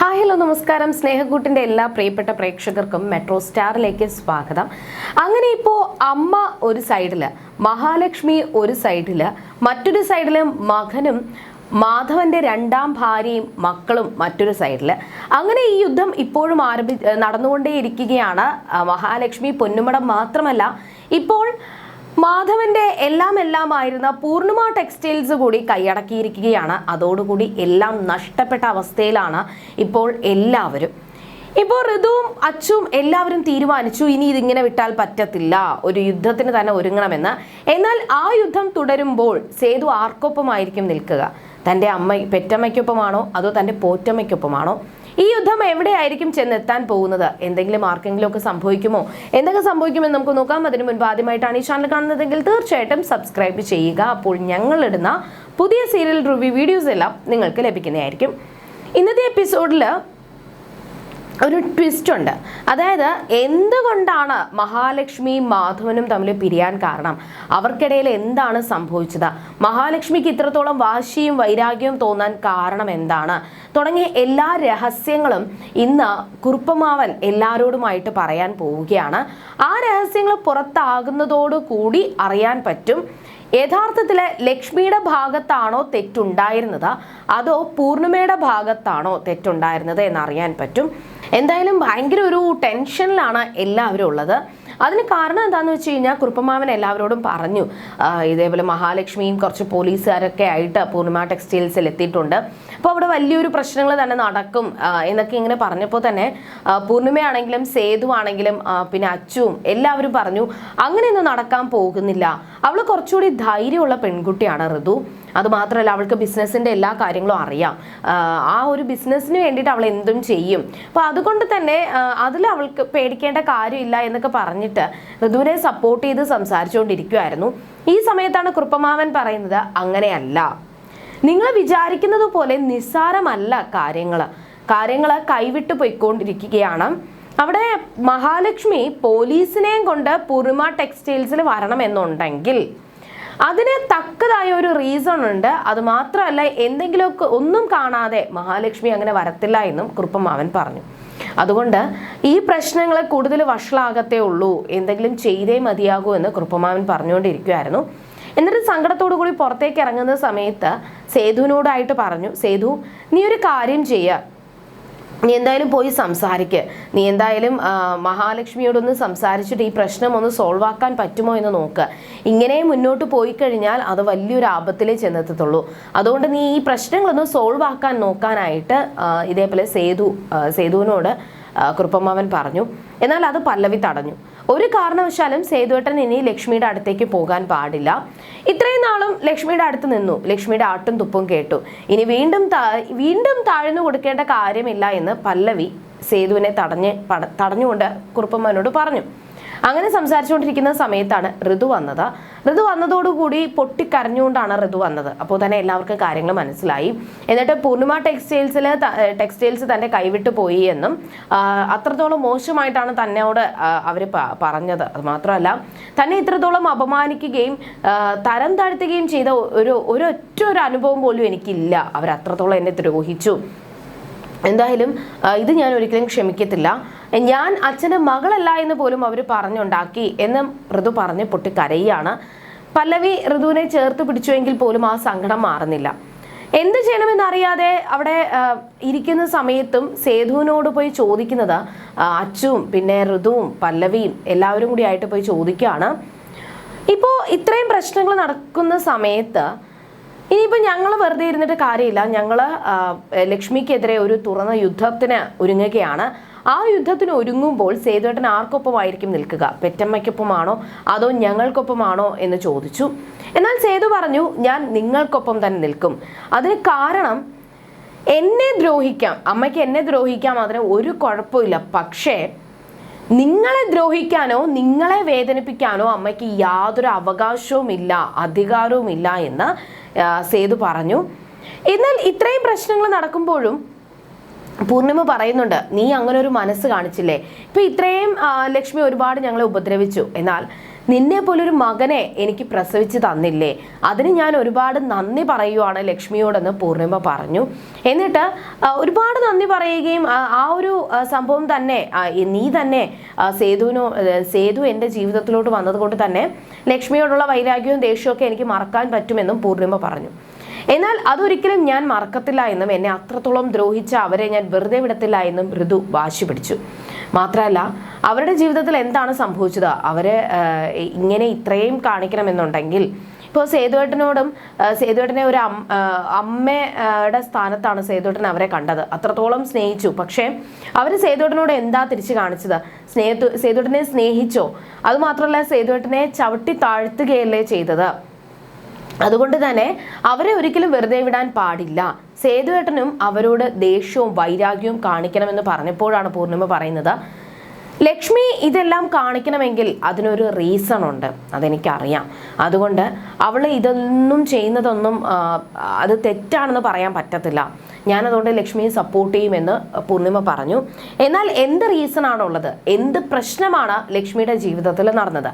Hi hello നമസ്കാരം. സ്നേഹക്കൂട്ടിന്റെ എല്ലാ പ്രിയപ്പെട്ട പ്രേക്ഷകർക്കും മെട്രോ സ്റ്റാറിലേക്ക് സ്വാഗതം. അങ്ങനെ ഇപ്പോൾ അമ്മ ഒരു സൈഡിൽ മഹാലക്ഷ്മി ഒരു സൈഡിൽ മറ്റൊരു സൈഡിൽ മകനും മാധവന്റെ രണ്ടാം ഭാര്യയും മക്കളും മറ്റൊരു സൈഡിൽ അങ്ങനെ ഈ യുദ്ധം ഇപ്പോഴും ആരംഭി നടന്നുകൊണ്ടേയിരിക്കുകയാണ് മഹാലക്ഷ്മി പൊന്നുമടം മാത്രമല്ല. ഇപ്പോൾ മാധവന്റെ എല്ലാം എല്ലാം ആയിരുന്ന പൂർണിമ ടെക്സ്റ്റൈൽസ് കൂടി കൈയടക്കിയിരിക്കുകയാണ്. അതോടുകൂടി എല്ലാം നഷ്ടപ്പെട്ട അവസ്ഥയിലാണ് ഇപ്പോൾ എല്ലാവരും. ഇപ്പോൾ ഋതുവും അച്ചും എല്ലാവരും തീരുമാനിച്ചു ഇനി ഇതിങ്ങനെ വിട്ടാൽ പറ്റത്തില്ല. ഒരു യുദ്ധത്തിന് തന്നെ ഒരുങ്ങണമെന്ന്. എന്നാൽ ആ യുദ്ധം തുടരുമ്പോൾ സേതു ആർക്കൊപ്പമായിരിക്കും നിൽക്കുക? തന്റെ അമ്മ പെറ്റമ്മയ്ക്കൊപ്പമാണോ? അതോ തന്റെ പോറ്റമ്മയ്ക്കൊപ്പമാണോ? ഈ യുദ്ധം എവിടെയായിരിക്കും ചെന്നെത്താൻ പോകുന്നത്? എന്തെങ്കിലും ആർക്കെങ്കിലും ഒക്കെ സംഭവിക്കുമോ? എന്തൊക്കെ സംഭവിക്കുമെന്ന് നമുക്ക് നോക്കാം. അതിനു മുൻപ് ആദ്യമായിട്ടാണ് ഈ ചാനൽ കാണുന്നതെങ്കിൽ തീർച്ചയായിട്ടും സബ്സ്ക്രൈബ് ചെയ്യുക. അപ്പോൾ ഞങ്ങളിടുന്ന പുതിയ സീരിയൽ റിവ്യൂ വീഡിയോസ് എല്ലാം നിങ്ങൾക്ക് ലഭിക്കുന്നതായിരിക്കും. ഇന്നത്തെ എപ്പിസോഡിൽ ഒരു ട്വിസ്റ്റ് ഉണ്ട്. അതായത് എന്തുകൊണ്ടാണ് മഹാലക്ഷ്മിയും മാധവനും തമ്മിൽ പിരിയാൻ കാരണം? അവർക്കിടയിൽ എന്താണ് സംഭവിച്ചത്? മഹാലക്ഷ്മിക്ക് ഇത്രത്തോളം വാശിയും വൈരാഗ്യവും തോന്നാൻ കാരണം എന്താണ്? തുടങ്ങിയ എല്ലാ രഹസ്യങ്ങളും ഇന്ന് കുറുപ്പമാവൻ എല്ലാവരോടുമായിട്ട് പറയാൻ പോവുകയാണ്. ആ രഹസ്യങ്ങൾ പുറത്താകുന്നതോടു കൂടി അറിയാൻ പറ്റും. യഥാർത്ഥത്തിൽ ലക്ഷ്മിയുടെ ഭാഗത്താണോ തെറ്റുണ്ടായിരുന്നത്? അതോ പൂർണിമയുടെ ഭാഗത്താണോ തെറ്റുണ്ടായിരുന്നത് എന്നറിയാൻ പറ്റും. എന്തായാലും ഭയങ്കര ഒരു ടെൻഷനിലാണ് എല്ലാവരും ഉള്ളത്. അതിന് കാരണം എന്താണെന്ന് വെച്ച് കഴിഞ്ഞാൽ കുറുപ്പമാവൻ എല്ലാവരോടും പറഞ്ഞു. ഇതേപോലെ മഹാലക്ഷ്മിയും കുറച്ച് പോലീസുകാരൊക്കെ ആയിട്ട് പൂർണിമ ടെക്സ്റ്റൈൽസിൽ എത്തിയിട്ടുണ്ട്. അപ്പോൾ അവിടെ വലിയൊരു പ്രശ്നങ്ങൾ തന്നെ നടക്കും എന്നൊക്കെ ഇങ്ങനെ പറഞ്ഞപ്പോൾ തന്നെ പൂർണിമയാണെങ്കിലും സേതു ആണെങ്കിലും പിന്നെ അച്ചുവും എല്ലാവരും പറഞ്ഞു അങ്ങനെയൊന്നും നടക്കാൻ പോകുന്നില്ല. അവൾ കുറച്ചുകൂടി ധൈര്യമുള്ള പെൺകുട്ടിയാണ് ഋതു. അതുമാത്രമല്ല അവൾക്ക് ബിസിനസ്സിന്റെ എല്ലാ കാര്യങ്ങളും അറിയാം. ആ ഒരു ബിസിനസ്സിന് വേണ്ടിയിട്ട് അവൾ എന്തും ചെയ്യും. അപ്പോൾ അതുകൊണ്ട് തന്നെ അതിൽ അവൾക്ക് പേടിക്കേണ്ട കാര്യമില്ല എന്നൊക്കെ പറഞ്ഞിട്ട് ഋതുവിനെ സപ്പോർട്ട് ചെയ്ത് സംസാരിച്ചുകൊണ്ടിരിക്കുമായിരുന്നു ഈ സമയത്താണ് കൃപ്പമാവൻ പറയുന്നത് അങ്ങനെയല്ല. നിങ്ങൾ വിചാരിക്കുന്നത് പോലെ നിസ്സാരമല്ല കാര്യങ്ങൾ കാര്യങ്ങൾ കൈവിട്ട് പോയിക്കൊണ്ടിരിക്കുകയാണ്. അവിടെ മഹാലക്ഷ്മി പോലീസിനെയും കൊണ്ട് പുറുമ ടെക്സ്റ്റൈൽസിൽ വരണമെന്നുണ്ടെങ്കിൽ അതിന് തക്കതായ ഒരു റീസൺ ഉണ്ട്. അത് മാത്രമല്ല എന്തെങ്കിലുമൊക്കെ ഒന്നും കാണാതെ മഹാലക്ഷ്മി അങ്ങനെ വരത്തില്ല എന്നും കുറുപ്പമാവൻ പറഞ്ഞു. അതുകൊണ്ട് ഈ പ്രശ്നങ്ങളെ കൂടുതൽ വഷളാകത്തേ ഉള്ളൂ. എന്തെങ്കിലും ചെയ്തേ മതിയാകൂ എന്ന് കുറുപ്പമാവൻ പറഞ്ഞുകൊണ്ടിരിക്കുമായിരുന്നു എന്നിട്ട് സങ്കടത്തോടു കൂടി പുറത്തേക്ക് ഇറങ്ങുന്ന സമയത്ത് സേതുവിനോടായിട്ട് പറഞ്ഞു സേതു നീ ഒരു കാര്യം ചെയ്യുക നീ എന്തായാലും പോയി സംസാരിക്ക്. നീ എന്തായാലും മഹാലക്ഷ്മിയോടൊന്ന് സംസാരിച്ചിട്ട് ഈ പ്രശ്നം ഒന്ന് സോൾവ് ആക്കാൻ പറ്റുമോ എന്ന് നോക്ക്. ഇങ്ങനെ മുന്നോട്ട് പോയി കഴിഞ്ഞാൽ അത് വലിയൊരു ആപത്തിലേ ചെന്നെത്തത്തുള്ളൂ. അതുകൊണ്ട് നീ ഈ പ്രശ്നങ്ങളൊന്ന് സോൾവ് ആക്കാൻ നോക്കാനായിട്ട് ഇതേപോലെ സേതു സേതുവിനോട് കുറുപ്പമ്മാവൻ പറഞ്ഞു. എന്നാൽ അത് പല്ലവി തടഞ്ഞു. ഒരു കാരണവശാലും സേതുവേട്ടൻ ഇനി ലക്ഷ്മിയുടെ അടുത്തേക്ക് പോകാൻ പാടില്ല. ഇത്രയും നാളും ലക്ഷ്മിയുടെ അടുത്ത് നിന്നു. ലക്ഷ്മിയുടെ ആട്ടും തുപ്പും കേട്ടു. ഇനി വീണ്ടും വീണ്ടും താഴ്ന്നു കൊടുക്കേണ്ട കാര്യമില്ല എന്ന് പല്ലവി സേതുവിനെ തടഞ്ഞ് തടഞ്ഞുകൊണ്ട് കുറുപ്പമ്മനോട് പറഞ്ഞു. അങ്ങനെ സംസാരിച്ചുകൊണ്ടിരിക്കുന്ന സമയത്താണ് ഋതു വന്നത്. ഋതു വന്നതോടുകൂടി പൊട്ടിക്കരഞ്ഞുകൊണ്ടാണ് ഋതു വന്നത്. അപ്പോൾ തന്നെ എല്ലാവർക്കും കാര്യങ്ങൾ മനസ്സിലായി. എന്നിട്ട് പൂർണിമ ടെക്സ്റ്റൈൽസിൽ ടെക്സ്റ്റൈൽസ് തന്റെ കൈവിട്ട് പോയി എന്നും അത്രത്തോളം മോശമായിട്ടാണ് തന്നോട് അവർ പറഞ്ഞത്. അത് മാത്രമല്ല തന്നെ ഇത്രത്തോളം അപമാനിക്കുകയും തരം താഴ്ത്തുകയും ചെയ്ത ഒരു ഒരൊറ്റ ഒരു അനുഭവം പോലും എനിക്കില്ല. അവർ അത്രത്തോളം എന്നെ ദ്രോഹിച്ചു. എന്തായാലും ഇത് ഞാൻ ഒരിക്കലും ക്ഷമിക്കത്തില്ല. ഞാൻ അച്ഛന്റെ മകളല്ല എന്ന് പോലും അവർ പറഞ്ഞുണ്ടാക്കി എന്ന് ഋതു പറഞ്ഞ് പൊട്ടിക്കരയാണ് പല്ലവി ഋതുവിനെ ചേർത്ത് പിടിച്ചുവെങ്കിൽ പോലും ആ സങ്കടം മാറുന്നില്ല. എന്ത് ചെയ്യണമെന്നറിയാതെ അവിടെ ഇരിക്കുന്ന സമയത്തും സേതുവിനോട് പോയി ചോദിക്കുന്നത് അച്ചുവും പിന്നെ ഋതുവും പല്ലവിയും എല്ലാവരും കൂടി ആയിട്ട് പോയി ചോദിക്കുകയാണ്. ഇപ്പോൾ ഇത്രയും പ്രശ്നങ്ങൾ നടക്കുന്ന സമയത്ത് ഇനിയിപ്പോൾ ഞങ്ങൾ വെറുതെ ഇരുന്നിട്ട് കാര്യമില്ല. ഞങ്ങൾ ലക്ഷ്മിക്കെതിരെ ഒരു തുറന്ന യുദ്ധത്തിന് ഒരുങ്ങുകയാണ്. ആ യുദ്ധത്തിന് ഒരുങ്ങുമ്പോൾ സേതുവേട്ടൻ ആർക്കൊപ്പമായിരിക്കും നിൽക്കുക? പെറ്റമ്മയ്ക്കൊപ്പമാണോ? അതോ ഞങ്ങൾക്കൊപ്പമാണോ എന്ന് ചോദിച്ചു. എന്നാൽ സേതു പറഞ്ഞു ഞാൻ നിങ്ങൾക്കൊപ്പം തന്നെ നിൽക്കും. അതിന് കാരണം എന്നെ ദ്രോഹിക്കാം. അമ്മയ്ക്ക് എന്നെ ദ്രോഹിക്കാം അതിന് ഒരു കുഴപ്പമില്ല. പക്ഷേ നിങ്ങളെ ദ്രോഹിക്കാനോ നിങ്ങളെ വേദനിപ്പിക്കാനോ അമ്മയ്ക്ക് യാതൊരു അവകാശവും ഇല്ല അധികാരവും ഇല്ല എന്ന് സേതു പറഞ്ഞു. എന്നാൽ ഇത്രയും പ്രശ്നങ്ങൾ നടക്കുമ്പോഴും പൂർണിമ പറയുന്നുണ്ട് നീ അങ്ങനെ ഒരു മനസ്സ് കാണിച്ചില്ലേ? ഇപ്പൊ ഇത്രയും ലക്ഷ്മി ഒരുപാട് ഞങ്ങളെ ഉപദ്രവിച്ചു. എന്നാൽ നിന്നെ പോലൊരു മകനെ എനിക്ക് പ്രസവിച്ച് തന്നില്ലേ? അതിന് ഞാൻ ഒരുപാട് നന്ദി പറയുവാണ് ലക്ഷ്മിയോടെന്ന് പൂർണിമ പറഞ്ഞു. എന്നിട്ട് ഒരുപാട് നന്ദി പറയുകയും ആ, ഒരു സംഭവം തന്നെ നീ തന്നെ സേതുവിനോ സേതു എന്റെ ജീവിതത്തിലോട്ട് വന്നതുകൊണ്ട് തന്നെ ലക്ഷ്മിയോടുള്ള വൈരാഗ്യവും ദേഷ്യവും എനിക്ക് മറക്കാൻ പറ്റുമെന്നും പൂർണിമ പറഞ്ഞു. എന്നാൽ അതൊരിക്കലും ഞാൻ മറക്കത്തില്ല എന്നും എന്നെ അത്രത്തോളം ദ്രോഹിച്ച അവരെ ഞാൻ വെറുതെ വിടത്തില്ല എന്നും ഋതു വാശി പിടിച്ചു. മാത്രമല്ല അവരുടെ ജീവിതത്തിൽ എന്താണ് സംഭവിച്ചത്? അവരെ ഇങ്ങനെ ഇത്രയും കാണിക്കണമെന്നുണ്ടെങ്കിൽ ഇപ്പോൾ സേതുവേട്ടനോടും സേതുവേട്ടനെ ഒരു അമ്മയുടെ സ്ഥാനത്താണ് സേതുവേട്ടൻ അവരെ കണ്ടത്. അത്രത്തോളം സ്നേഹിച്ചു. പക്ഷേ അവർ സേതുവേട്ടനോട് എന്താ തിരിച്ചു കാണിച്ചത്? സ്നേഹത്തു സേതുവേട്ടനെ സ്നേഹിച്ചോ? അതുമാത്രമല്ല സേതുവേട്ടനെ ചവിട്ടി താഴ്ത്തുകയല്ലേ ചെയ്തത്? അതുകൊണ്ട് തന്നെ അവരെ ഒരിക്കലും വെറുതെ വിടാൻ പാടില്ല. സേതുവേട്ടനും അവരോട് ദേഷ്യവും വൈരാഗ്യവും കാണിക്കണമെന്ന് പറഞ്ഞപ്പോഴാണ് പൂർണിമ പറയുന്നത്. ലക്ഷ്മി ഇതെല്ലാം കാണിക്കണമെങ്കിൽ അതിനൊരു റീസൺ ഉണ്ട്. അതെനിക്കറിയാം. അതുകൊണ്ട് അവൾ ഇതൊന്നും ചെയ്യുന്നതൊന്നും അത് തെറ്റാണെന്ന് പറയാൻ പറ്റത്തില്ല. ഞാനതുകൊണ്ട് ലക്ഷ്മിയെ സപ്പോർട്ട് ചെയ്യുമെന്ന് പൂർണിമ പറഞ്ഞു. എന്നാൽ എന്ത് റീസൺ ആണുള്ളത്? എന്ത് പ്രശ്നമാണ് ലക്ഷ്മിയുടെ ജീവിതത്തിൽ നടന്നത്?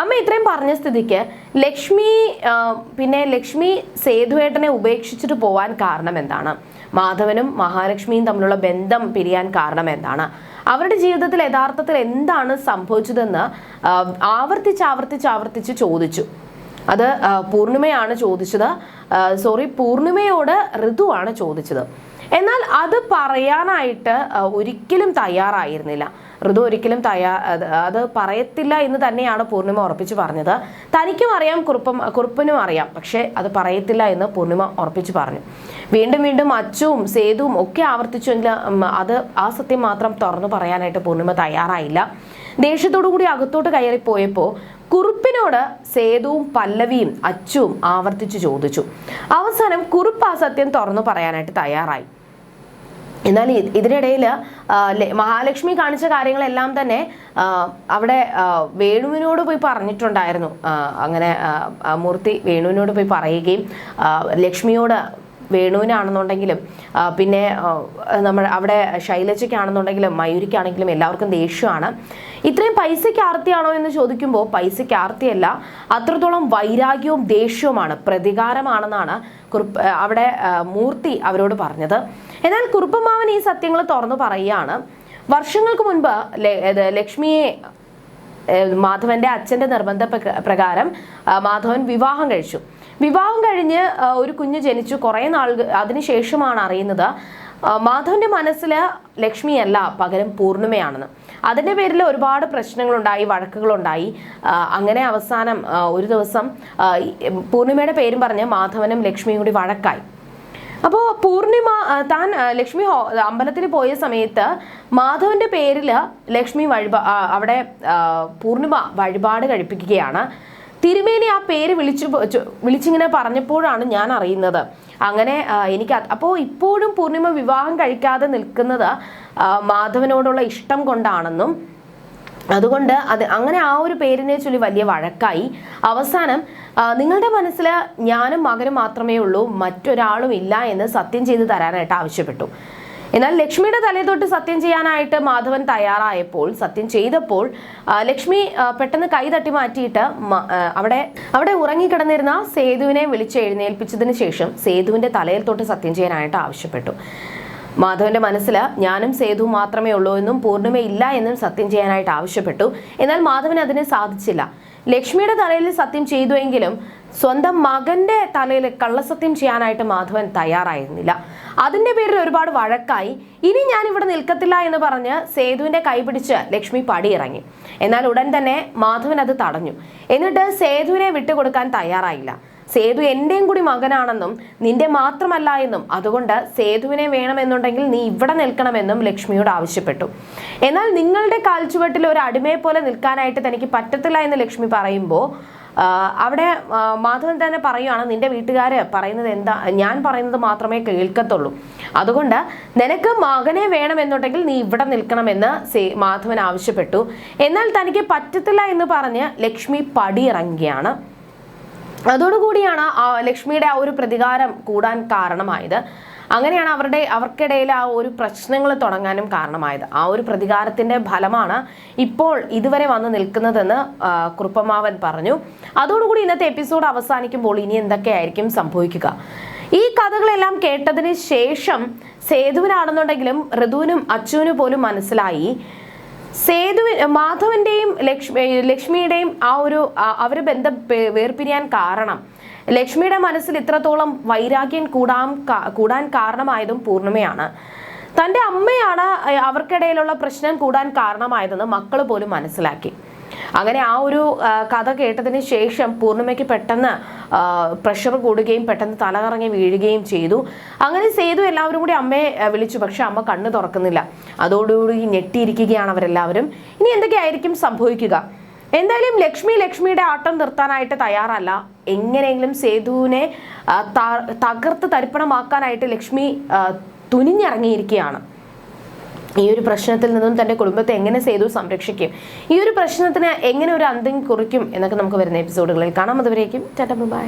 അമ്മ ഇത്രയും പറഞ്ഞ സ്ഥിതിക്ക് ലക്ഷ്മി പിന്നെ ലക്ഷ്മി സേതുവേട്ടനെ ഉപേക്ഷിച്ചിട്ട് പോവാൻ കാരണം എന്താണ്? മാധവനും മഹാലക്ഷ്മിയും തമ്മിലുള്ള ബന്ധം പിരിയാൻ കാരണം എന്താണ്? അവരുടെ ജീവിതത്തിൽ യഥാർത്ഥത്തിൽ എന്താണ് സംഭവിച്ചതെന്ന് ആവർത്തിച്ച് ആവർത്തിച്ച് ആവർത്തിച്ച് ചോദിച്ചു. അത് പൂർണിമയാണ് ചോദിച്ചത്. സോറി പൂർണിമയോട് ഋതുവാണ് ചോദിച്ചത്. എന്നാൽ അത് പറയാനായിട്ട് ഒരിക്കലും തയ്യാറായിരുന്നില്ല. ഋതു ഒരിക്കലും തയ്യാ അത് പറയത്തില്ല എന്ന് തന്നെയാണ് പൂർണിമ ഉറപ്പിച്ച് പറഞ്ഞത്. തനിക്കും അറിയാം കുറുപ്പം കുറുപ്പനും അറിയാം. പക്ഷേ അത് പറയത്തില്ല എന്ന് പൂർണിമ ഉറപ്പിച്ച് പറഞ്ഞു. വീണ്ടും വീണ്ടും അച്ചുവും സേതുവും ഒക്കെ ആവർത്തിച്ചെങ്കിൽ ഉം, അത് ആ സത്യം മാത്രം തുറന്നു പറയാനായിട്ട് പൂർണിമ തയ്യാറായില്ല. ദേഷ്യത്തോടു കൂടി അകത്തോട്ട് കയറിപ്പോയപ്പോൾ കുറുപ്പിനോട് സേതുവും പല്ലവിയും അച്ചുവും ആവർത്തിച്ച് ചോദിച്ചു. അവസാനം കുറുപ്പ് ആ സത്യം തുറന്നു പറയാനായിട്ട് തയ്യാറായി. എന്നാൽ ഇതിനിടയിൽ മഹാലക്ഷ്മി കാണിച്ച കാര്യങ്ങളെല്ലാം തന്നെ അവിടെ വേണുവിനോട് പോയി പറഞ്ഞിട്ടുണ്ടായിരുന്നു. അങ്ങനെ മൂർത്തി വേണുവിനോട് പോയി പറയുകയും ലക്ഷ്മിയോട് വേണുവിനാണെന്നുണ്ടെങ്കിലും പിന്നെ നമ്മൾ അവിടെ ശൈലജയ്ക്കാണെന്നുണ്ടെങ്കിലും മയൂരിക്കാണെങ്കിലും എല്ലാവർക്കും ദേഷ്യമാണ്. ഇത്രയും പൈസയ്ക്ക് ആർത്തിയാണോ എന്ന് ചോദിക്കുമ്പോൾ പൈസയ്ക്ക് ആർത്തിയല്ല അത്രത്തോളം വൈരാഗ്യവും ദേഷ്യവുമാണ് പ്രതികാരമാണെന്നാണ് കുറുപ്പ് അവിടെ മൂർത്തി അവരോട് പറഞ്ഞത്. എന്നാൽ കുറുപ്പമാവൻ ഈ സത്യങ്ങൾ തുറന്നു പറയുകയാണ്. വർഷങ്ങൾക്ക് മുൻപ് ലക്ഷ്മിയെ മാധവന്റെ അച്ഛന്റെ നിർബന്ധ പ്രകാരം മാധവൻ വിവാഹം കഴിച്ചു. വിവാഹം കഴിഞ്ഞ് ഒരു കുഞ്ഞ് ജനിച്ചു. കുറേ നാൾ അതിനുശേഷമാണ് അറിയുന്നത്. മാധവന്റെ മനസ്സിൽ ലക്ഷ്മിയല്ല പകരം പൂർണിമയാണെന്ന്. അതിന്റെ പേരിൽ ഒരുപാട് പ്രശ്നങ്ങളുണ്ടായി വഴക്കുകളുണ്ടായി. അങ്ങനെ അവസാനം ഒരു ദിവസം പൂർണിമയുടെ പേരും പറഞ്ഞ് മാധവനും ലക്ഷ്മിയും കൂടി വഴക്കായി. അപ്പോൾ പൂർണിമ താൻ ലക്ഷ്മി അമ്പലത്തിൽ പോയ സമയത്ത് മാധവന്റെ പേരിൽ ലക്ഷ്മി വഴിപാ അവിടെ പൂർണിമ വഴിപാട് കഴിപ്പിക്കുകയാണ്. തിരുമേനി ആ പേര് വിളിച്ചു വിളിച്ചിങ്ങനെ പറഞ്ഞപ്പോഴാണ് ഞാൻ അറിയുന്നത്. അങ്ങനെ എനിക്ക് അപ്പോൾ ഇപ്പോഴും പൂർണിമ വിവാഹം കഴിക്കാതെ നിൽക്കുന്നത് മാധവനോടുള്ള ഇഷ്ടം കൊണ്ടാണെന്നും അതുകൊണ്ട് അത് അങ്ങനെ ആ ഒരു പേരിനെ ചൊല്ലി വലിയ വഴക്കായി. അവസാനം നിങ്ങളുടെ മനസ്സിൽ ഞാനും മകനും മാത്രമേ ഉള്ളൂ മറ്റൊരാളും ഇല്ല എന്ന് സത്യം ചെയ്ത് തരാനായിട്ട് ആവശ്യപ്പെട്ടു. എന്നാൽ ലക്ഷ്മിയുടെ തലേ സത്യം ചെയ്യാനായിട്ട് മാധവൻ തയ്യാറായപ്പോൾ സത്യം ചെയ്തപ്പോൾ ലക്ഷ്മി പെട്ടെന്ന് കൈ തട്ടി മാറ്റിയിട്ട് അവിടെ അവിടെ ഉറങ്ങിക്കിടന്നിരുന്ന സേതുവിനെ വിളിച്ച് എഴുന്നേൽപ്പിച്ചതിന് ശേഷം സേതുവിന്റെ തലയിൽ തൊട്ട് സത്യം ചെയ്യാനായിട്ട് ആവശ്യപ്പെട്ടു. മാധവന്റെ മനസ്സിൽ ഞാനും സേതു മാത്രമേ ഉള്ളൂ എന്നും പൂർണിമയില്ല എന്നും സത്യം ചെയ്യാനായിട്ട് ആവശ്യപ്പെട്ടു. എന്നാൽ മാധവൻ അതിന് സാധിച്ചില്ല. ലക്ഷ്മിയുടെ തലയിൽ സത്യം ചെയ്തുവെങ്കിലും സ്വന്തം മകന്റെ തലയിൽ കള്ളസത്യം ചെയ്യാനായിട്ട് മാധവൻ തയ്യാറായിരുന്നില്ല. അതിന്റെ പേരിൽ ഒരുപാട് വഴക്കായി. ഇനി ഞാൻ ഇവിടെ നിൽക്കത്തില്ല എന്ന് പറഞ്ഞ് സേതുവിന്റെ കൈപിടിച്ച് ലക്ഷ്മി പടിയിറങ്ങി എന്നാൽ ഉടൻ തന്നെ മാധവൻ അത് തടഞ്ഞു. എന്നിട്ട് സേതുവിനെ വിട്ടുകൊടുക്കാൻ തയ്യാറായില്ല. സേതു എന്റെയും കൂടി മകനാണെന്നും നിന്റെ മാത്രമല്ല എന്നും അതുകൊണ്ട് സേതുവിനെ വേണമെന്നുണ്ടെങ്കിൽ നീ ഇവിടെ നിൽക്കണമെന്നും ലക്ഷ്മിയോട് ആവശ്യപ്പെട്ടു. എന്നാൽ നിങ്ങളുടെ കാൽച്ചുവട്ടിൽ ഒരു അടിമയെ പോലെ നിൽക്കാനായിട്ട് തനിക്ക് പറ്റത്തില്ല എന്ന് ലക്ഷ്മി പറയുമ്പോൾ അവിടെ മാധവൻ തന്നെ പറയുകയാണ് നിന്റെ വീട്ടുകാര് പറയുന്നത് എന്താ? ഞാൻ പറയുന്നത് മാത്രമേ കേൾക്കത്തുള്ളൂ. അതുകൊണ്ട് നിനക്ക് മകനെ വേണമെന്നുണ്ടെങ്കിൽ നീ ഇവിടെ നിൽക്കണമെന്ന് മാധവൻ ആവശ്യപ്പെട്ടു. എന്നാൽ തനിക്ക് പറ്റത്തില്ല എന്ന് പറഞ്ഞ് ലക്ഷ്മി പടിയിറങ്ങുകയാണ്. അതോടുകൂടിയാണ് ലക്ഷ്മിയുടെ ആ ഒരു പ്രതികാരം കൂടാൻ കാരണമായത്. അങ്ങനെയാണ് അവരുടെ അവർക്കിടയിൽ ആ ഒരു പ്രശ്നങ്ങൾ തുടങ്ങാനും കാരണമായത്. ആ ഒരു പ്രതികാരത്തിന്റെ ഫലമാണ് ഇപ്പോൾ ഇതുവരെ വന്ന് നിൽക്കുന്നതെന്ന് കുറുപ്പമാവൻ പറഞ്ഞു. അതോടുകൂടി ഇന്നത്തെ എപ്പിസോഡ് അവസാനിക്കുമ്പോൾ ഇനി എന്തൊക്കെയായിരിക്കും സംഭവിക്കുക? ഈ കഥകളെല്ലാം കേട്ടതിന് ശേഷം സേതുവിനാണെന്നുണ്ടെങ്കിലും ഋതുവിനും അച്ചുവിനും പോലും മനസ്സിലായി. സേതു മാധവന്റെയും ലക്ഷ്മി ലക്ഷ്മിയുടെയും ആ ഒരു അവർ ബന്ധം വേർപിരിയാൻ കാരണം ലക്ഷ്മിയുടെ മനസ്സിൽ ഇത്രത്തോളം വൈരാഗ്യം കൂടാൻ കൂടാൻ കാരണമായതും പൂർണിമയാണ്. തന്റെ അമ്മയാണ് അവർക്കിടയിലുള്ള പ്രശ്നം കൂടാൻ കാരണമായതെന്ന് മക്കൾ പോലും മനസ്സിലാക്കി. അങ്ങനെ ആ ഒരു കഥ കേട്ടതിന് ശേഷം പൂർണിമയ്ക്ക് പെട്ടെന്ന് പ്രഷർ കൂടുകയും പെട്ടെന്ന് തലകറങ്ങി വീഴുകയും ചെയ്തു. അങ്ങനെ സേതു എല്ലാവരും കൂടി അമ്മയെ വിളിച്ചു. പക്ഷെ അമ്മ കണ്ണ് തുറക്കുന്നില്ല. അതോടുകൂടി ഞെട്ടിയിരിക്കുകയാണ് അവരെല്ലാവരും. ഇനി എന്തൊക്കെയായിരിക്കും സംഭവിക്കുക? എന്തായാലും ലക്ഷ്മി ലക്ഷ്മിയുടെ ആട്ടം നിർത്താനായിട്ട് തയ്യാറല്ല. എങ്ങനെയെങ്കിലും സേതുവിനെ തകർത്ത് തരിപ്പണമാക്കാനായിട്ട് ലക്ഷ്മി തുനിഞ്ഞിറങ്ങിയിരിക്കുകയാണ്. ഈ ഒരു പ്രശ്നത്തിൽ നിന്നും തന്റെ കുടുംബത്തെ എങ്ങനെ സേതു സംരക്ഷിക്കും? ഈ ഒരു പ്രശ്നത്തിന് എങ്ങനെ ഒരു അന്ത്യം കുറിക്കും എന്നൊക്കെ നമുക്ക് വരുന്ന എപ്പിസോഡുകളിൽ കാണാം. അതുവരേക്കും ടാറ്റ ബൈ.